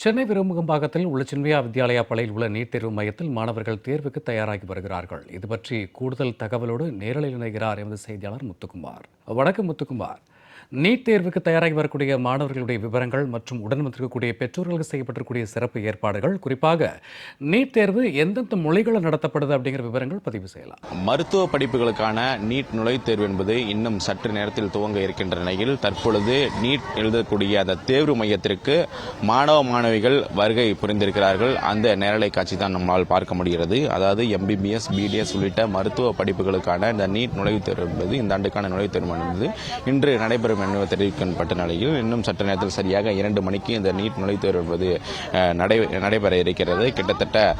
சென்னை விரும்புகம்பாக்கத்தில் உள்ள சின்மயா வித்யாலயா பள்ளியில் உள்ள நீட் தேர்வு மையத்தில் மாணவர்கள் தேர்வுக்கு தயாராகி வருகிறார்கள். இது பற்றி கூடுதல் தகவலோடு நேரலில் இணைகிறார் எமது செய்தியாளர் முத்துக்குமார். வணக்கம் முத்துக்குமார். நீட் தேர்வுக்கு தயாராகி வரக்கூடிய மாணவர்களுடைய விவரங்கள் மற்றும் உடன் வந்திருக்கக்கூடிய பெற்றோர்களுக்கு செய்யப்பட்டிருக்கக்கூடிய சிறப்பு ஏற்பாடுகள். குறிப்பாக நீட் தேர்வு எந்தெந்த மொழிகளில் நடத்தப்படுது அப்படிங்கிற விவரங்கள் பதிவு செய்யலாம். மருத்துவ படிப்புகளுக்கான நீட் நுழைவுத் தேர்வு என்பது இன்னும் சற்று நேரத்தில் துவங்க இருக்கின்ற நிலையில் தற்பொழுது நீட் எழுதக்கூடிய அந்த தேர்வு மையத்திற்கு மாணவ மாணவிகள் வருகை புரிந்திருக்கிறார்கள். அந்த நேரலை காட்சி தான் நம்மால் பார்க்க முடிகிறது. அதாவது எம்பிபிஎஸ் பிடிஎஸ் உள்ளிட்ட மருத்துவ படிப்புகளுக்கான இந்த நீட் நுழைவுத் தேர்வு என்பது இந்த ஆண்டுக்கான நுழைவுத் தேர்வு என்பது இன்று நடைபெறும் என்று தெரிவிக்கப்பட்ட நிலையில் இன்னும் சற்று நேரத்தில் சரியாக இரண்டு மணிக்கு இந்த நீட் நுழைத்தேர்வு என்பது நடை நடைபெற இருக்கிறது. கிட்டத்தட்ட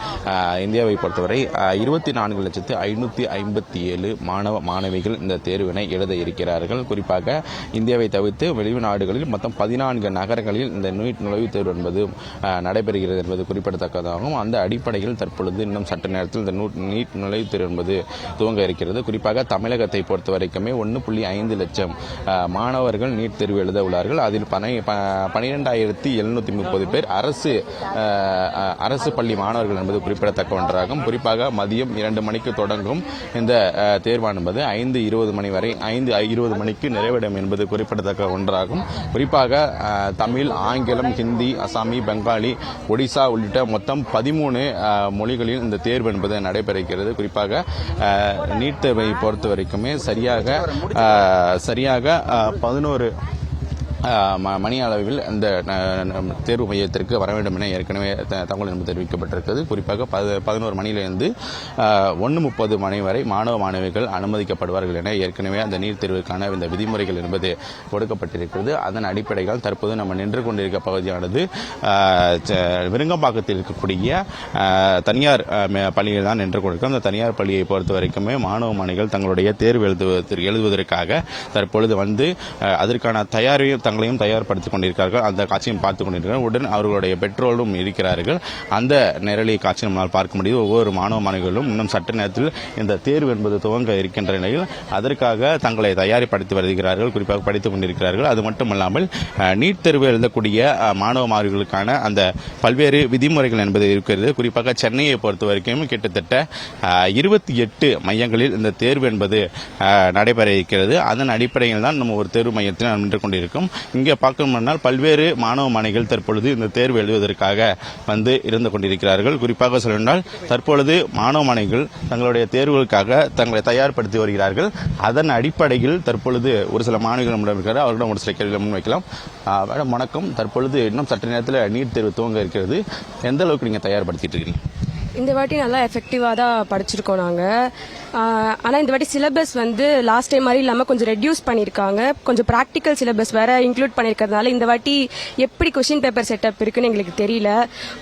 இந்தியாவை பொறுத்தவரை இருபத்தி நான்கு லட்சத்து ஐநூற்றி ஐம்பத்தி ஏழு மாணவ மாணவிகள் இந்த தேர்வினை எழுத இருக்கிறார்கள். குறிப்பாக இந்தியாவை தவிர்த்து வெளிநாடுகளில் மொத்தம் பதினான்கு நகரங்களில் இந்த நீட் நுழைவுத் தேர்வு என்பது நடைபெறுகிறது என்பது குறிப்பிடத்தக்கதாகும். அந்த அடிப்படையில் தற்பொழுது இன்னும் சற்று நேரத்தில் இந்த நூ- நீட் நுழைவுத் தேர்வு என்பது துவங்க இருக்கிறது. குறிப்பாக தமிழகத்தை பொறுத்த வரைக்குமே ஒன்று புள்ளி ஐந்து லட்சம் மாணவ மாணவர்கள் நீட் தேர்வு எழுத உள்ளார்கள். அதில் பனை பனிரெண்டாயிரத்தி எழுநூத்தி முப்பது பேர் அரசு அரசு பள்ளி மாணவர்கள் என்பது குறிப்பிடத்தக்க ஒன்றாகும். குறிப்பாக மதியம் இரண்டு மணிக்கு தொடங்கும் இந்த தேர்வானது ஐந்து இருபது மணி வரை ஐந்து இருபது மணிக்கு நிறைவடையும் என்பது குறிப்பிடத்தக்க ஒன்றாகும். குறிப்பாக தமிழ் ஆங்கிலம் ஹிந்தி அசாமி பெங்காலி ஒடிசா உள்ளிட்ட மொத்தம் பதிமூணு மொழிகளில் இந்த தேர்வு என்பது நடைபெறுகிறது. குறிப்பாக நீட் தேர்வை பொறுத்த வரைக்குமே சரியாக சரியாக பதினோரு. மணி அளவில் இந்த தேர்வு மையத்திற்கு வர வேண்டும் என ஏற்கனவே தகவல் என்பது தெரிவிக்கப்பட்டிருக்கிறது. குறிப்பாக பத பதினோரு மணியிலிருந்து ஒன்று முப்பது மணி வரை மாணவ மாணவிகள் அனுமதிக்கப்படுவார்கள் என ஏற்கனவே அந்த நீட் தேர்வுக்கான இந்த விதிமுறைகள் என்பது கொடுக்கப்பட்டிருக்கிறது. அதன் அடிப்படையில் தற்போது நம்ம நின்று கொண்டிருக்க பகுதியானது ச- விருங்கம்பாக்கத்தில் இருக்கக்கூடிய தனியார் பள்ளியில் தான் நின்று கொண்டிருக்கோம் அந்த தனியார் பள்ளியை பொறுத்த வரைக்குமே மாணவ மாணவிகள் தங்களுடைய தேர்வு எழுதுவதற்கு எழுதுவதற்காக தற்பொழுது வந்து அதற்கான அதற்கான தயாரையும் வாகனங்களையும் தயார்படுத்திக் கொண்டிருக்கிறார்கள். அந்த காட்சியும் பார்த்துக் கொண்டிருக்கிறார்கள் உடன் அவர்களுடைய பெற்றோரும் இருக்கிறார்கள். அந்த நேரலை காட்சி நம்மால் பார்க்க முடியுது. ஒவ்வொரு மாணவ மாணவிகளும் இன்னும் சற்று நேரத்தில் இந்த தேர்வு என்பது துவங்க இருக்கின்ற நிலையில் அதற்காக தங்களை தயாரிப்படுத்தி வருகிறார்கள். குறிப்பாக படித்துக் கொண்டிருக்கிறார்கள். அது மட்டுமல்லாமல் நீட் தேர்வு எழுதக்கூடிய மாணவ மாணவிகளுக்கான அந்த பல்வேறு விதிமுறைகள் என்பது இருக்கிறது. குறிப்பாக சென்னையை பொறுத்த வரைக்கும் கிட்டத்தட்ட இருபத்தி எட்டு மையங்களில் இந்த தேர்வு என்பது நடைபெற இருக்கிறது. அதன் அடிப்படையில் தான் நம்ம ஒரு தேர்வு மையத்தில் நின்று கொண்டிருக்கும். இங்கே பார்க்கணும்னால் பல்வேறு மாணவ மாணவிகள் தற்பொழுது இந்த தேர்வு எழுதுவதற்காக வந்து இருந்து கொண்டிருக்கிறார்கள். குறிப்பாக சொல்லணும்னால் தற்பொழுது மாணவ மாணவிகள் தங்களுடைய தேர்வுகளுக்காக தங்களை தயார்படுத்தி வருகிறார்கள். அதன் அடிப்படையில் தற்பொழுது ஒரு சில மாணவிகள் நம்மிடம் இருக்கிறார் அவர்களிடம் ஒரு சில கேள்விகளை முன்வைக்கலாம். மேடம் வணக்கம். தற்பொழுது இன்னும் சற்று நேரத்தில் நீட் தேர்வு துவங்க இருக்கிறது. எந்த அளவுக்கு நீங்கள் தயார்படுத்திட்டு இருக்கீங்க? இந்த வாட்டி நல்லா எஃபெக்டிவாக தான் படிச்சிருக்கோம் நாங்கள் ஆனால் இந்த வாட்டி சிலபஸ் வந்து லாஸ்ட் டைம் மாதிரி இல்லாமல் கொஞ்சம் ரெடியூஸ் பண்ணியிருக்காங்க. கொஞ்சம் ப்ராக்டிக்கல் சிலபஸ் வேற இன்க்ளூட் பண்ணியிருக்கிறதுனால இந்த வாட்டி எப்படி கொஷின் பேப்பர் செட்டப் இருக்குன்னு எங்களுக்கு தெரியல.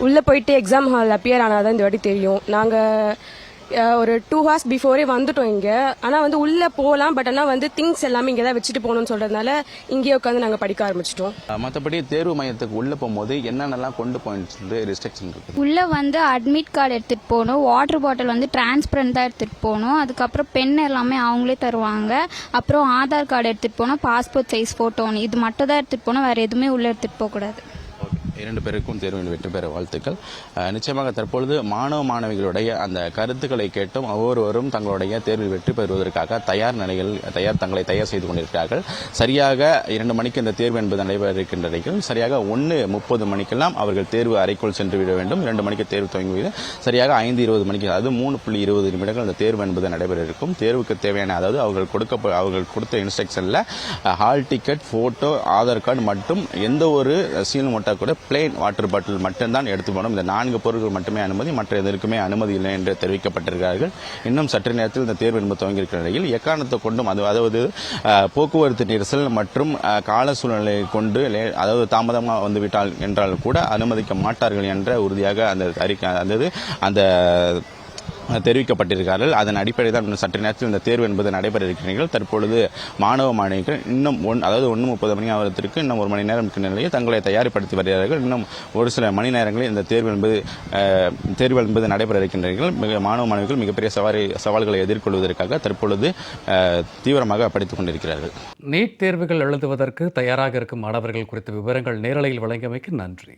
உள்ளே போயிட்டு எக்ஸாம் ஹால் அப்பியர் ஆனால் தான் இந்த வாட்டி தெரியும். நாங்கள் ஒரு டூ ஹார்ஸ் பிஃபோரே வந்துட்டோம் இங்கே. ஆனால் வந்து உள்ளே போகலாம் பட் ஆனால் வந்து திங்ஸ் எல்லாமே இங்கே தான் வச்சுட்டு போகணும்னு சொல்கிறதுனால இங்கேயே உட்காந்து நாங்கள் படிக்க ஆரம்பிச்சிட்டோம். மற்றபடி தேர்வு மையத்துக்கு உள்ளே போகும்போது என்னென்னலாம் கொண்டு போயிட்டு ரெஸ்ட்ரிக்ஷன் இருக்குது உள்ளே வந்து அட்மிட் கார்டு எடுத்துகிட்டு போகணும் வாட்டர் பாட்டில் வந்து டிரான்ஸ்பரண்ட் தான் எடுத்துகிட்டு போகணும் அதுக்கப்புறம் பென் எல்லாமே அவங்களே தருவாங்க. அப்புறம் ஆதார் கார்டு எடுத்துகிட்டு போகணும் பாஸ்போர்ட் சைஸ் ஃபோட்டோ இது மட்டும் தான் எடுத்துகிட்டு போகணும் வேறு எதுவுமே உள்ளே எடுத்துகிட்டு போகக்கூடாது. இரண்டு பேருக்கும் தேர்வில் வெற்றி பெற வாழ்த்துக்கள். நிச்சயமாக தற்பொழுது மாணவ மாணவிகளுடைய அந்த கருத்துக்களை கேட்டும் ஒவ்வொருவரும் தங்களுடைய தேர்வில் வெற்றி பெறுவதற்காக தயார் நிலையில் தயார் தங்களை தயார் செய்து கொண்டிருக்கிறார்கள். சரியாக இரண்டு மணிக்கு இந்த தேர்வு என்பது நடைபெற இருக்கின்ற நிலையில் சரியாக ஒன்று முப்பது மணிக்கெல்லாம் அவர்கள் தேர்வு அறைக்குள் சென்று விட வேண்டும். இரண்டு மணிக்கு தேர்வு துவங்கி சரியாக ஐந்து இருபது மணிக்கு அதாவது மூணு புள்ளி இருபது நிமிடங்கள் அந்த தேர்வு என்பது நடைபெற இருக்கும் தேர்வுக்கு தேவையான அதாவது அவர்கள் கொடுக்க அவர்கள் கொடுத்த இன்ஸ்ட்ரக்ஷனில் hall ticket photo Aadhaar card மற்றும் எந்த ஒரு சீல் மொட்டா கூட பிளெயின் வாட்டர் பாட்டில் மட்டும்தான் எடுத்து போனோம் இந்த நான்கு பொருட்கள் மட்டுமே அனுமதி மற்ற எதற்குமே அனுமதி இல்லை என்று தெரிவிக்கப்பட்டிருக்கிறார்கள். இன்னும் சற்று நேரத்தில் இந்த தேர்வு என்பது துவங்கியிருக்கிற நிலையில் எக்காரணத்தை கொண்டும் அது அதாவது போக்குவரத்து நெரிசல் மற்றும் கால சூழ்நிலையை கொண்டு அதாவது தாமதமாக வந்துவிட்டால் என்றால் கூட அனுமதிக்க மாட்டார்கள் என்ற உறுதியாக அந்த அறிக்கை அதாவது அந்த தெரிவிக்கப்பட்டிருக்கிறார்கள். அதன் அடிப்படையில் தான் இன்னும் சற்று நேரத்தில் இந்த தேர்வு என்பது நடைபெற இருக்கிறீர்கள் தற்பொழுது மாணவ மாணவிகள் இன்னும் ஒன் அதாவது ஒன்று முப்பது மணி ஆகிறதுக்கு இன்னும் ஒரு மணி நேரம் இருக்கின்ற நிலையில் தங்களை தயார்படுத்தி வருகிறார்கள். இன்னும் ஒரு சில மணி நேரங்களில் இந்த தேர்வு என்பது தேர்வு என்பது நடைபெற இருக்கின்றீர்கள் மிக மாணவ மாணவிகள் மிகப்பெரிய சவாரி சவால்களை எதிர்கொள்வதற்காக தற்பொழுது தீவிரமாக படித்துக் கொண்டிருக்கிறார்கள். நீட் தேர்வுகள் எழுதுவதற்கு தயாராக இருக்கும் மாணவர்கள் குறித்த விவரங்கள் நேரலையில் வழங்கியமைக்கு நன்றி.